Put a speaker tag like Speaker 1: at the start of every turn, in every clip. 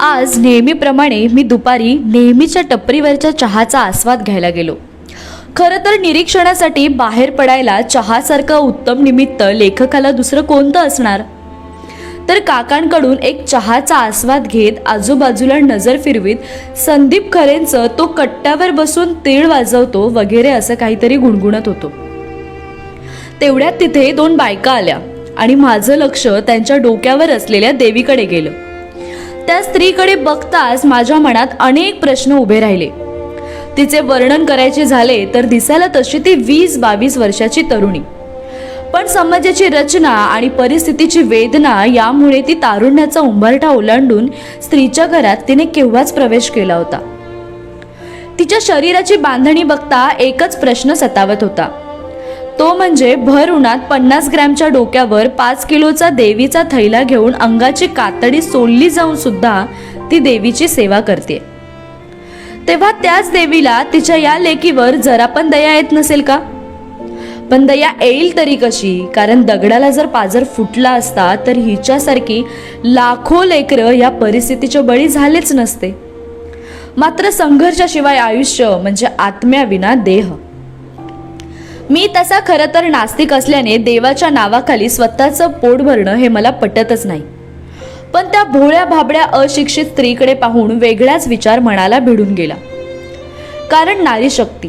Speaker 1: आज नेहमीप्रमाणे मी दुपारी नेहमीच्या टपरीवरच्या चहाचा आस्वाद घ्यायला गेलो. खरं तर निरीक्षणासाठी बाहेर पडायला चहासारखं उत्तम निमित्त लेखकाला दुसरं कोणतं असणार? तर काकांकडून एक चहाचा आस्वाद घेत आजूबाजूला नजर फिरवीत संदीप खरेंचं तो कट्ट्यावर बसून तीळ वाजवतो वगैरे असं काहीतरी गुणगुणत होतो. तेवढ्यात तिथे दोन बायका आल्या आणि माझं लक्ष त्यांच्या डोक्यावर असलेल्या देवीकडे गेलं. त्या स्त्रीकडे बघताच माझ्या मनात अनेक प्रश्न उभे राहिले. तिचे वर्णन करायचे झाले तर दिसायला तशी ती वीस बावीस वर्षाची तरुणी. पण समाजाची रचना आणि परिस्थितीची वेदना यामुळे ती तारुण्याचा उंबरठा ओलांडून स्त्रीच्या घरात तिने केव्हाच प्रवेश केला होता. तिच्या शरीराची बांधणी बघता एकच प्रश्न सतावत होता. तो म्हणजे भर उन्हात पन्नास ग्रॅमच्या डोक्यावर पाच किलोचा देवीचा थैला घेऊन अंगाची कातडी सोडली जाऊन सुद्धा ती देवीची सेवा करते. तेव्हा त्याच देवीला तिच्या या लेकीवर जरा पण दया येत नसेल का? पण दया येईल तरी कशी? कारण दगडाला जर पाजर फुटला असता तर हिच्यासारखी लाखो लेकरं या परिस्थितीच्या बळी झालेच नसते. मात्र संघर्षाशिवाय आयुष्य म्हणजे आत्म्याविना देह. मी तसा खरं तर नास्तिक असल्याने देवाच्या नावाखाली स्वतःचं पोट भरणं हे मला पटतच नाही. पण त्या भोळ्या भाबड्या अशिक्षित स्त्रीकडे पाहून वेगळाच विचार मनाला भिडून गेला. कारण नारी शक्ती.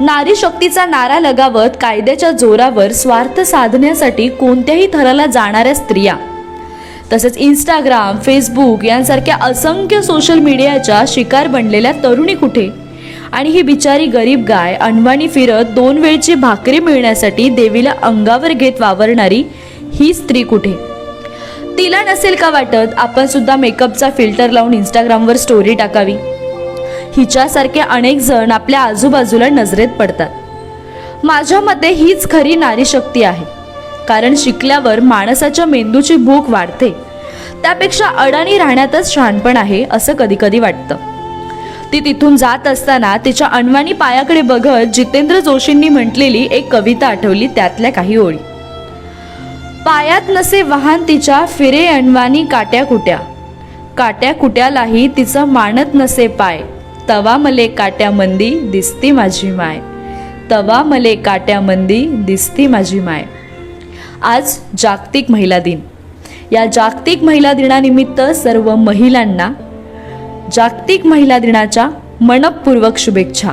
Speaker 1: नारी शक्तीचा नारा लगावत कायद्याच्या जोरावर स्वार्थ साधण्यासाठी कोणत्याही थराला जाणाऱ्या स्त्रिया तसेच इंस्टाग्राम फेसबुक यांसारख्या असंख्य सोशल मीडियाच्या शिकार बनलेल्या तरुणी कुठे? आणि ही बिचारी गरीब गाय अनवाणी फिरत दोन वेळची भाकरी मिळण्यासाठी देवीला अंगावर घेत वावरणारी ही स्त्री कुठे? तिला नसेल का वाटत? आपण सुद्धा मेकअपचा फिल्टर लावून इंस्टाग्रामवर स्टोरी टाकावी. हिच्यासारखे अनेक जण आपल्या आजूबाजूला नजरेत पडतात. माझ्या मते हीच खरी नारी शक्ती आहे. कारण शिकल्यावर माणसाच्या मेंदूची भूक वाढते. त्यापेक्षा अडाणी राहण्यातच शहाणपण आहे असं कधी कधी वाटतं. ती तिथून जात असताना तिच्या अनवाणी पायाकडे बघत जितेंद्र जोशींनी म्हटलेली एक कविता आठवली त्यातल्या काही ओळी. पायात नसे वाहन तिच्या फिरे अनवानी काट्या कुट्या. काट्या कुट्यालाही तिचं मानत नसे पाय. तवा मले काट्या मंदी दिसती माझी माय. तवा मले काट्या मंदी दिसती माझी माय. आज जागतिक महिला दिन. या जागतिक महिला दिनानिमित्त सर्व महिलांना जागतिक महिला दिनाच्या मनपूर्वक शुभेच्छा.